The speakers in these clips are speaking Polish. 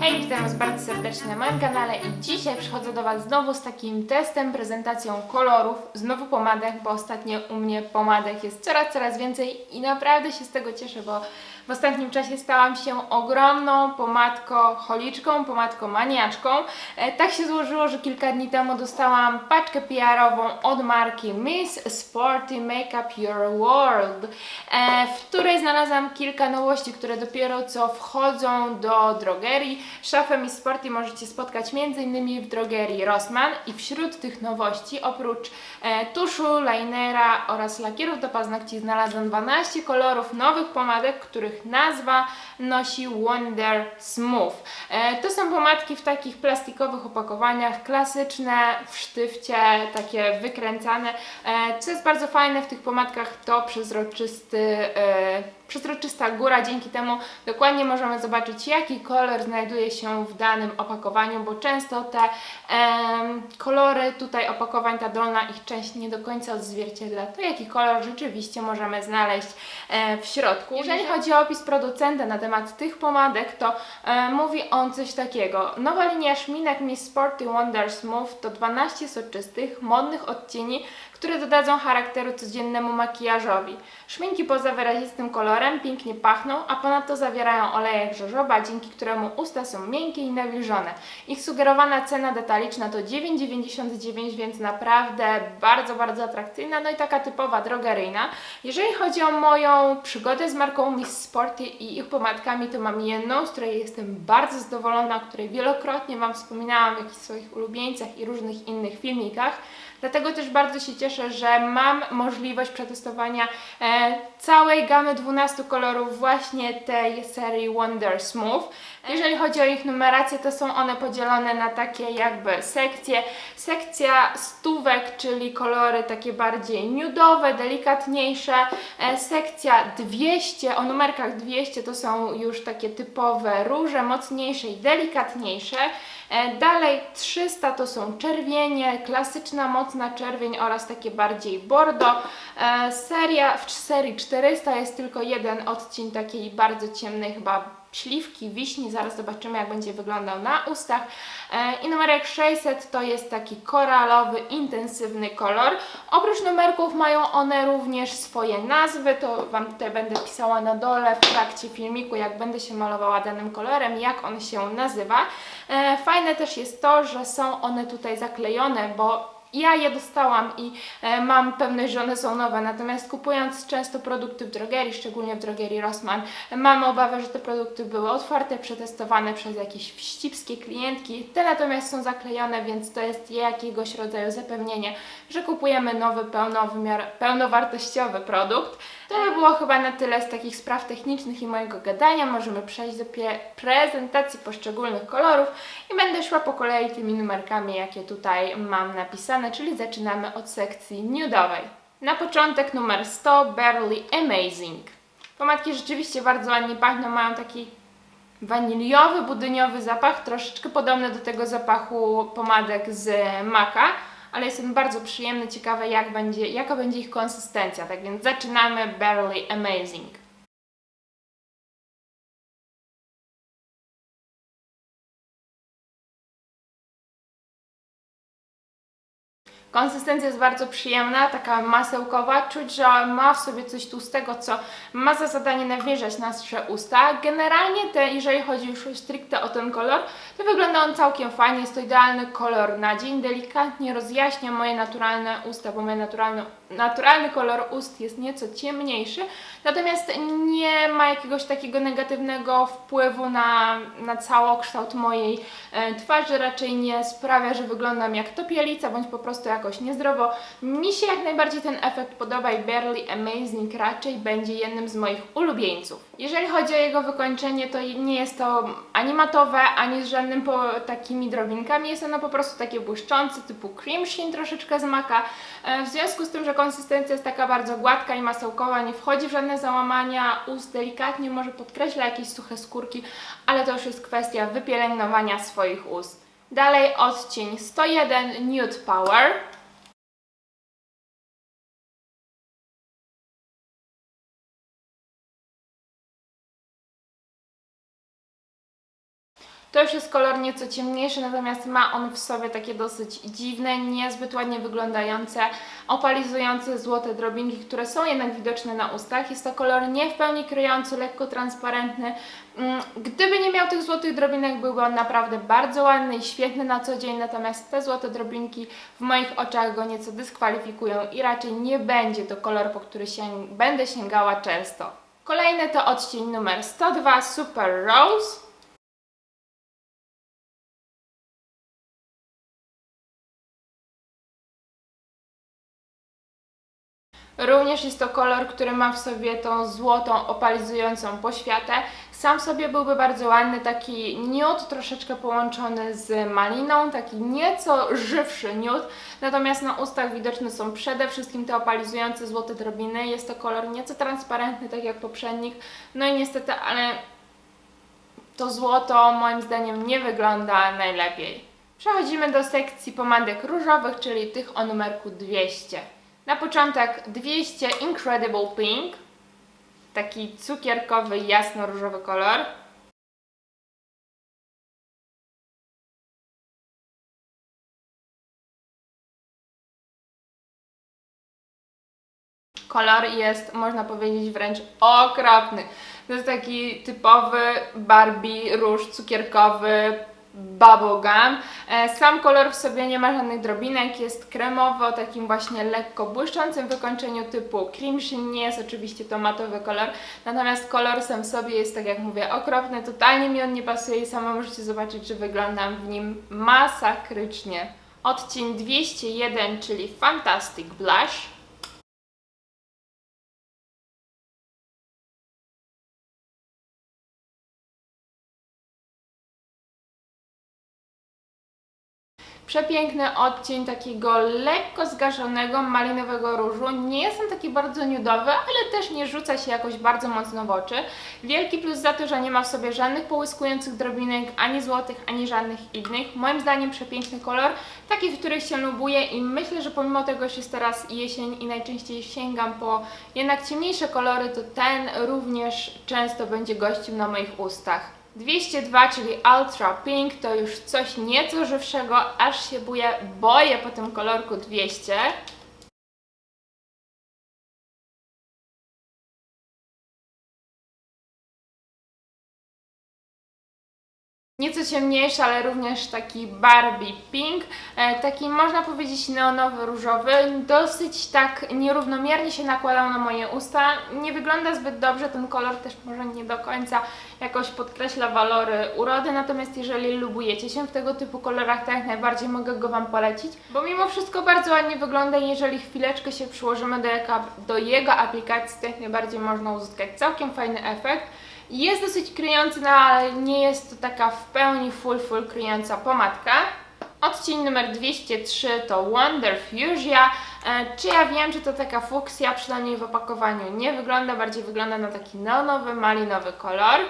Hej, witam Was bardzo serdecznie na moim kanale i dzisiaj przychodzę do Was znowu z takim testem, prezentacją kolorów, znowu pomadek, bo ostatnio u mnie pomadek jest coraz, coraz więcej i naprawdę się z tego cieszę, bo w ostatnim czasie stałam się ogromną pomadko-holiczką, pomadko-maniaczką. E, tak się złożyło, że kilka dni temu dostałam paczkę PR-ową od marki Miss Sporty Makeup Your World, e, w której znalazłam kilka nowości, które dopiero co wchodzą do drogerii. Szafę Miss Sporty możecie spotkać m.in. w drogerii Rossmann i wśród tych nowości oprócz e, tuszu, linera oraz lakierów do paznokci znalazłam 12 kolorów nowych pomadek, których nazwa nosi Wonder Smooth. E, to są pomadki w takich plastikowych opakowaniach, klasyczne, w sztywcie, takie wykręcane. E, co jest bardzo fajne w tych pomadkach to przezroczysty e, przezroczysta góra, dzięki temu dokładnie możemy zobaczyć jaki kolor znajduje się w danym opakowaniu, bo często te em, kolory tutaj opakowań, ta dolna ich część nie do końca odzwierciedla to jaki kolor rzeczywiście możemy znaleźć e, w środku. Jeżeli chodzi o opis producenta na temat tych pomadek, to e, mówi on coś takiego. Nowa linia szminek Miss Sporty Wonder Smooth to 12 soczystych, modnych odcieni, które dodadzą charakteru codziennemu makijażowi. Szminki poza wyrazistym kolorem pięknie pachną, a ponadto zawierają olejek żożoba, dzięki któremu usta są miękkie i nawilżone. Ich sugerowana cena detaliczna to 9,99, więc naprawdę bardzo, bardzo atrakcyjna, no i taka typowa drogeryjna. Jeżeli chodzi o moją przygodę z marką Miss Sporty i ich pomadkami, to mam jedną, z której jestem bardzo zadowolona, o której wielokrotnie Wam wspominałam w jakichś swoich ulubieńcach i różnych innych filmikach. Dlatego też bardzo się cieszę, że mam możliwość przetestowania e, całej gamy 12 kolorów właśnie tej serii Wonder Smooth. Jeżeli chodzi o ich numerację, to są one podzielone na takie jakby sekcje. Sekcja stówek, czyli kolory takie bardziej nudowe, delikatniejsze. E, sekcja 200, o numerkach 200 to są już takie typowe róże, mocniejsze i delikatniejsze. E, Dalej 300 to są czerwienie, klasyczna mocna czerwień oraz takie bardziej bordo. E, Seria, w serii 400 jest tylko jeden odcień takiej bardzo ciemnej chyba śliwki, wiśni, zaraz zobaczymy jak będzie wyglądał na ustach. E, I numerek 600 to jest taki koralowy, intensywny kolor. Oprócz numerków mają one również swoje nazwy, to Wam tutaj będę pisała na dole w trakcie filmiku, jak będę się malowała danym kolorem, jak on się nazywa. E, Fajne też jest to, że są one tutaj zaklejone, bo ja je dostałam i e, mam pewność, że one są nowe, natomiast kupując często produkty w drogerii, szczególnie w drogerii Rossmann, mam obawę, że te produkty były otwarte, przetestowane przez jakieś wścibskie klientki. Te natomiast są zaklejone, więc to jest jakiegoś rodzaju zapewnienie, że kupujemy nowy, pełnowymiar, pełnowartościowy produkt. To by było chyba na tyle z takich spraw technicznych i mojego gadania. Możemy przejść do prezentacji poszczególnych kolorów i będę szła po kolei tymi numerkami, jakie tutaj mam napisane, czyli zaczynamy od sekcji nudowej. Na początek numer 100 Barely Amazing. Pomadki rzeczywiście bardzo ładnie pachną, mają taki waniliowy, budyniowy zapach, troszeczkę podobny do tego zapachu pomadek z Maka, ale jest on bardzo przyjemny, ciekawe jak będzie, jaka będzie ich konsystencja. Tak więc zaczynamy Barely Amazing. Konsystencja jest bardzo przyjemna, taka masełkowa. Czuć, że ma w sobie coś tłustego, co ma za zadanie nawilżać nasze usta. Generalnie, te, jeżeli chodzi już stricte o ten kolor, to wygląda on całkiem fajnie. Jest to idealny kolor na dzień. Delikatnie rozjaśnia moje naturalne usta, bo mój naturalny, naturalny kolor ust jest nieco ciemniejszy. Natomiast nie ma jakiegoś takiego negatywnego wpływu na, na całokształt mojej e, twarzy. Raczej nie sprawia, że wyglądam jak topielica, bądź po prostu jakoś niezdrowo. Mi się jak najbardziej ten efekt podoba i Barely Amazing raczej będzie jednym z moich ulubieńców. Jeżeli chodzi o jego wykończenie, to nie jest to ani matowe, ani z żadnym po, takimi drobinkami. Jest ono po prostu takie błyszczące, typu cream sheen troszeczkę z maka. E, W związku z tym, że konsystencja jest taka bardzo gładka i masełkowa, nie wchodzi w żadne załamania ust, delikatnie może podkreśla jakieś suche skórki, ale to już jest kwestia wypielęgnowania swoich ust. Dalej odcień 101 Nude Power. To już jest kolor nieco ciemniejszy, natomiast ma on w sobie takie dosyć dziwne, niezbyt ładnie wyglądające, opalizujące złote drobinki, które są jednak widoczne na ustach. Jest to kolor nie w pełni kryjący, lekko transparentny. Mm, Gdyby nie miał tych złotych drobinek, byłby on naprawdę bardzo ładny i świetny na co dzień, natomiast te złote drobinki w moich oczach go nieco dyskwalifikują i raczej nie będzie to kolor, po który się, będę sięgała często. Kolejny to odcień numer 102 Super Rose. Również jest to kolor, który ma w sobie tą złotą, opalizującą poświatę. Sam sobie byłby bardzo ładny, taki niut troszeczkę połączony z maliną, taki nieco żywszy niut. Natomiast na ustach widoczne są przede wszystkim te opalizujące złote drobiny. Jest to kolor nieco transparentny, tak jak poprzednik. No i niestety, ale to złoto moim zdaniem nie wygląda najlepiej. Przechodzimy do sekcji pomadek różowych, czyli tych o numerku 200. Na początek 200 Incredible Pink, taki cukierkowy, jasno-różowy kolor. Kolor jest, można powiedzieć, wręcz okropny. To jest taki typowy Barbie róż cukierkowy, bubblegum. E, Sam kolor w sobie nie ma żadnych drobinek, jest kremowy o takim właśnie lekko błyszczącym wykończeniu typu cream sheen. Nie jest oczywiście to matowy kolor, natomiast kolor sam w sobie jest, tak jak mówię, okropny. Totalnie mi on nie pasuje i sama możecie zobaczyć, że wyglądam w nim masakrycznie. Odcień 201, czyli Fantastic Blush. Przepiękny odcień takiego lekko zgaszonego malinowego różu. Nie jest on taki bardzo nudowy, ale też nie rzuca się jakoś bardzo mocno w oczy. Wielki plus za to, że nie ma w sobie żadnych połyskujących drobinek, ani złotych, ani żadnych innych. Moim zdaniem przepiękny kolor, taki, w których się lubuję i myślę, że pomimo tego, że jest teraz jesień i najczęściej sięgam po jednak ciemniejsze kolory, to ten również często będzie gościł na moich ustach. 202, czyli Ultra Pink, to już coś nieco żywszego, aż się buję, boję po tym kolorku 200. Nieco ciemniejszy, ale również taki Barbie Pink, e, taki można powiedzieć neonowy, różowy, dosyć tak nierównomiernie się nakładał na moje usta, nie wygląda zbyt dobrze, ten kolor też może nie do końca jakoś podkreśla walory urody, natomiast jeżeli lubujecie się w tego typu kolorach, to jak najbardziej mogę go Wam polecić, bo mimo wszystko bardzo ładnie wygląda i jeżeli chwileczkę się przyłożymy do, jaka, do jego aplikacji, to jak najbardziej można uzyskać całkiem fajny efekt. Jest dosyć kryjący, no ale nie jest to taka w pełni full full kryjąca pomadka. Odcień numer 203 to Wonder Fuchsia. E, czy ja wiem, że to taka fuksja, przynajmniej w opakowaniu nie wygląda, bardziej wygląda na taki neonowy, malinowy kolor.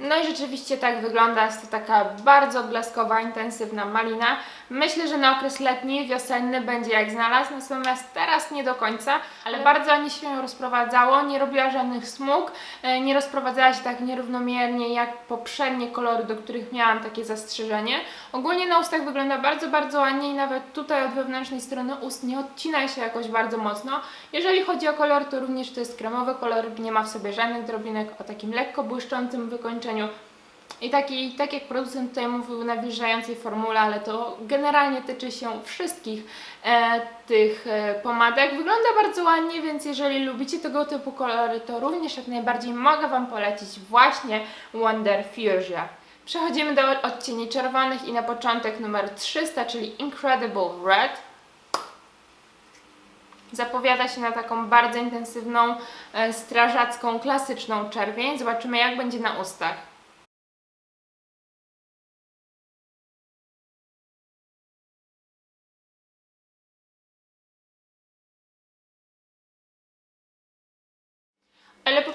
No i rzeczywiście tak wygląda, jest to taka bardzo blaskowa, intensywna malina. Myślę, że na okres letni, wiosenny będzie jak znalazł, natomiast teraz nie do końca, ale bardzo ładnie się rozprowadzało, nie robiła żadnych smug, e, nie rozprowadzała się tak nierównomiernie jak poprzednie kolory, do których miałam takie zastrzeżenie. Ogólnie na ustach wygląda bardzo, bardzo ładnie i nawet tutaj od wewnętrznej strony ust nie odcina się jakoś bardzo mocno. Jeżeli chodzi o kolor, to również to jest kremowy kolor, nie ma w sobie żadnych drobinek o takim lekko błyszczącym wykończeniu. I taki, tak jak producent tutaj mówił, nawilżającej formule, ale to generalnie tyczy się wszystkich e, tych e, pomadek. Wygląda bardzo ładnie, więc jeżeli lubicie tego typu kolory, to również jak najbardziej mogę Wam polecić właśnie Wonder Fuchsia. Przechodzimy do odcieni czerwonych i na początek numer 300, czyli Incredible Red. Zapowiada się na taką bardzo intensywną, e, strażacką, klasyczną czerwień. Zobaczymy jak będzie na ustach.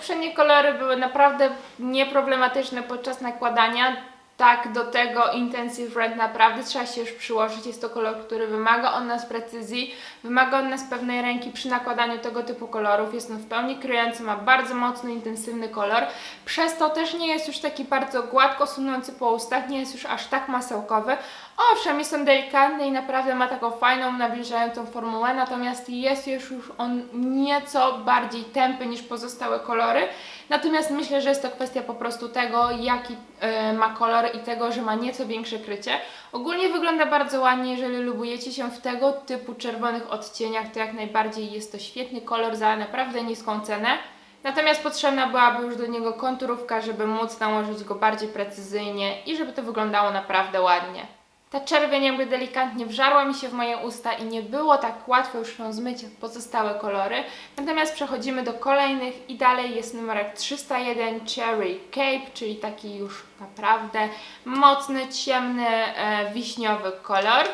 Poprzednie kolory były naprawdę nieproblematyczne podczas nakładania. Tak do tego Intensive Red naprawdę trzeba się już przyłożyć. Jest to kolor, który wymaga od nas precyzji, wymaga od nas pewnej ręki przy nakładaniu tego typu kolorów. Jest on w pełni kryjący, ma bardzo mocny, intensywny kolor. Przez to też nie jest już taki bardzo gładko sunący po ustach, nie jest już aż tak masełkowy. Owszem, jest on delikatny i naprawdę ma taką fajną, nabliżającą formułę, natomiast jest już, on nieco bardziej tępy niż pozostałe kolory. Natomiast myślę, że jest to kwestia po prostu tego, jaki e, ma kolor i tego, że ma nieco większe krycie. Ogólnie wygląda bardzo ładnie, jeżeli lubujecie się w tego typu czerwonych odcieniach, to jak najbardziej jest to świetny kolor za naprawdę niską cenę. Natomiast potrzebna byłaby już do niego konturówka, żeby móc nałożyć go bardziej precyzyjnie i żeby to wyglądało naprawdę ładnie. Ta czerwień jakby delikatnie wżarła mi się w moje usta i nie było tak łatwo już ją zmyć jak pozostałe kolory. Natomiast przechodzimy do kolejnych i dalej jest numerek 301 Cherry Cape, czyli taki już naprawdę mocny, ciemny, e, wiśniowy kolor.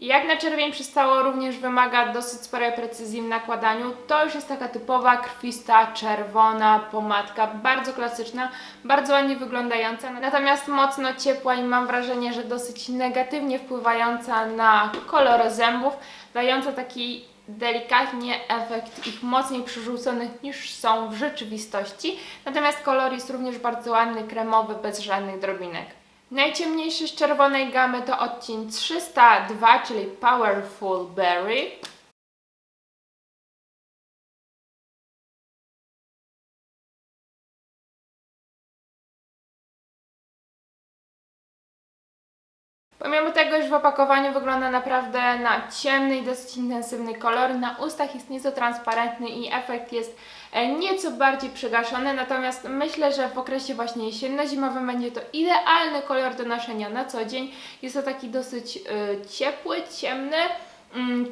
Jak na czerwień przystało, również wymaga dosyć sporej precyzji w nakładaniu. To już jest taka typowa, krwista, czerwona pomadka, bardzo klasyczna, bardzo ładnie wyglądająca, natomiast mocno ciepła i mam wrażenie, że dosyć negatywnie wpływająca na kolor zębów, dająca taki delikatnie efekt ich mocniej przerzuconych niż są w rzeczywistości. Natomiast kolor jest również bardzo ładny, kremowy, bez żadnych drobinek. Najciemniejszy z czerwonej gamy to odcień 302, czyli Powerful Berry. Pomimo że w opakowaniu wygląda naprawdę na ciemny i dosyć intensywny kolor, na ustach jest nieco transparentny i efekt jest e, nieco bardziej przygaszony, natomiast myślę, że w okresie właśnie jesienno-zimowym będzie to idealny kolor do noszenia na co dzień. Jest to taki dosyć y, ciepły, ciemny,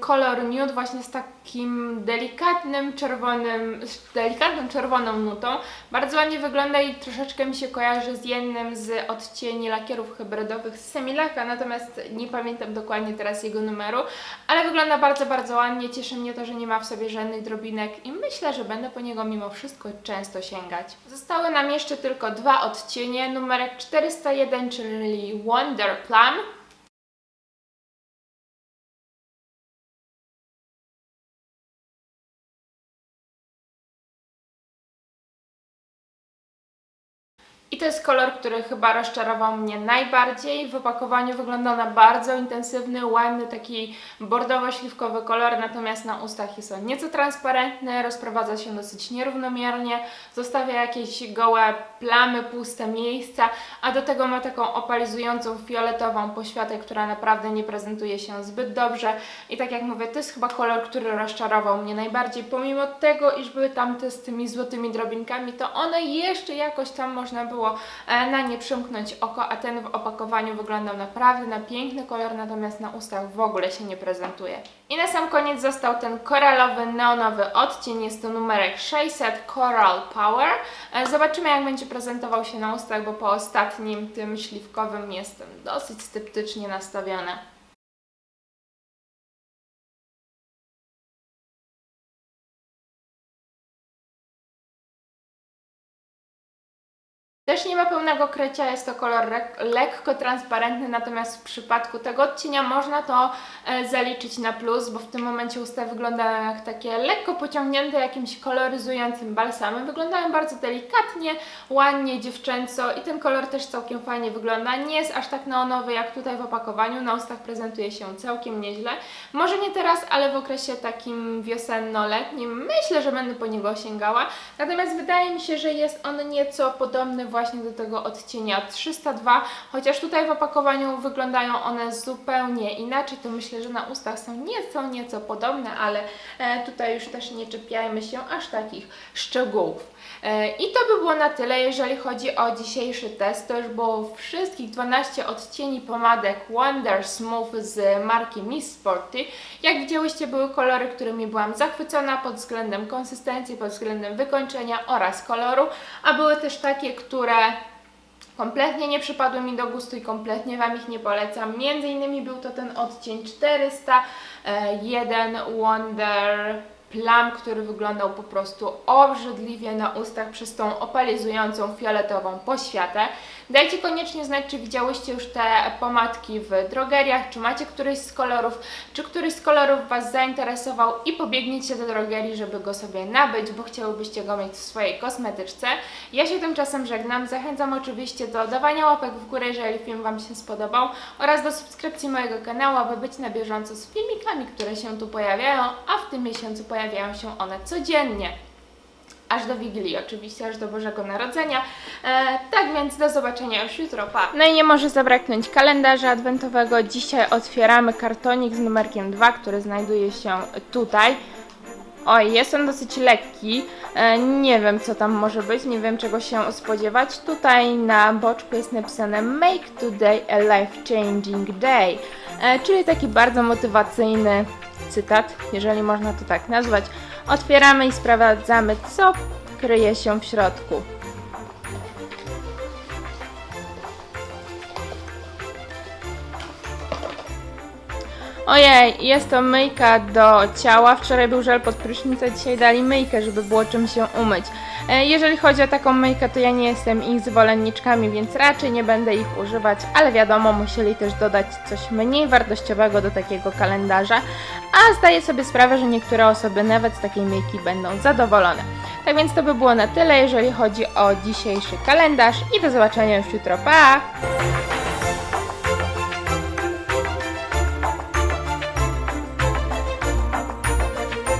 kolor nude właśnie z takim delikatnym czerwonym, z delikatną czerwoną nutą. Bardzo ładnie wygląda i troszeczkę mi się kojarzy z jednym z odcieni lakierów hybrydowych z Semilaka, natomiast nie pamiętam dokładnie teraz jego numeru, ale wygląda bardzo, bardzo ładnie. Cieszy mnie to, że nie ma w sobie żadnych drobinek i myślę, że będę po niego mimo wszystko często sięgać. Zostały nam jeszcze tylko dwa odcienie. Numerek 401, czyli Wonder Plum To jest kolor, który chyba rozczarował mnie najbardziej. W opakowaniu wygląda na bardzo intensywny, ładny, taki bordowo-śliwkowy kolor, natomiast na ustach jest on nieco transparentny, rozprowadza się dosyć nierównomiernie, zostawia jakieś gołe plamy, puste miejsca, a do tego ma taką opalizującą fioletową poświatę, która naprawdę nie prezentuje się zbyt dobrze. I tak jak mówię, to jest chyba kolor, który rozczarował mnie najbardziej. Pomimo tego, iż były tam te z tymi złotymi drobinkami, to one jeszcze jakoś tam można było e, na nie przymknąć oko, a ten w opakowaniu wyglądał naprawdę na piękny kolor, natomiast na ustach w ogóle się nie prezentuje. I na sam koniec został ten koralowy, neonowy odcień, jest to numerek 600 Coral Power. E, zobaczymy jak będzie prezentował się na ustach, bo po ostatnim, tym śliwkowym jestem dosyć sceptycznie nastawiona. Też nie ma pełnego krycia, jest to kolor lekko transparentny, natomiast w przypadku tego odcienia można to e, zaliczyć na plus, bo w tym momencie usta wyglądają jak takie lekko pociągnięte jakimś koloryzującym balsamem. Wyglądają bardzo delikatnie, ładnie, dziewczęco i ten kolor też całkiem fajnie wygląda. Nie jest aż tak neonowy jak tutaj w opakowaniu, na ustach prezentuje się całkiem nieźle. Może nie teraz, ale w okresie takim wiosenno-letnim myślę, że będę po niego sięgała. Natomiast wydaje mi się, że jest on nieco podobny właśnie właśnie do tego odcienia 302, chociaż tutaj w opakowaniu wyglądają one zupełnie inaczej, to myślę, że na ustach są nieco, nieco podobne, ale e, tutaj już też nie czepiajmy się aż takich szczegółów. E, I to by było na tyle, jeżeli chodzi o dzisiejszy test. To już było wszystkich 12 odcieni pomadek Wonder Smooth z marki Miss Sporty. Jak widziałyście, były kolory, którymi byłam zachwycona pod względem konsystencji, pod względem wykończenia oraz koloru, a były też takie, które kompletnie nie przypadły mi do gustu i kompletnie Wam ich nie polecam. Między innymi był to ten odcień 401 Wonder Plum, który wyglądał po prostu obrzydliwie na ustach przez tą opalizującą fioletową poświatę. Dajcie koniecznie znać, czy widziałyście już te pomadki w drogeriach, czy macie któryś z kolorów, czy któryś z kolorów Was zainteresował i pobiegniecie do drogerii, żeby go sobie nabyć, bo chciałybyście go mieć w swojej kosmetyczce. Ja się tymczasem żegnam. Zachęcam oczywiście do dawania łapek w górę, jeżeli film Wam się spodobał oraz do subskrypcji mojego kanału, aby być na bieżąco z filmikami, które się tu pojawiają, a w tym miesiącu pojawiają się one codziennie aż do Wigilii oczywiście, aż do Bożego Narodzenia. E, tak więc do zobaczenia już jutro, pa! No i nie może zabraknąć kalendarza adwentowego. Dzisiaj otwieramy kartonik z numerkiem 2, który znajduje się tutaj. Oj, jest on dosyć lekki. E, nie wiem, co tam może być, nie wiem, czego się spodziewać. Tutaj na boczku jest napisane Make today a life-changing day, e, czyli taki bardzo motywacyjny cytat, jeżeli można to tak nazwać. Otwieramy i sprawdzamy, co kryje się w środku. Ojej, jest to myjka do ciała. Wczoraj był żel pod prysznicem, dzisiaj dali myjkę, żeby było czym się umyć. E, Jeżeli chodzi o taką myjkę, to ja nie jestem ich zwolenniczkami, więc raczej nie będę ich używać, ale wiadomo, musieli też dodać coś mniej wartościowego do takiego kalendarza, a zdaję sobie sprawę, że niektóre osoby nawet z takiej myjki będą zadowolone. Tak więc to by było na tyle, jeżeli chodzi o dzisiejszy kalendarz i do zobaczenia już jutro. Pa!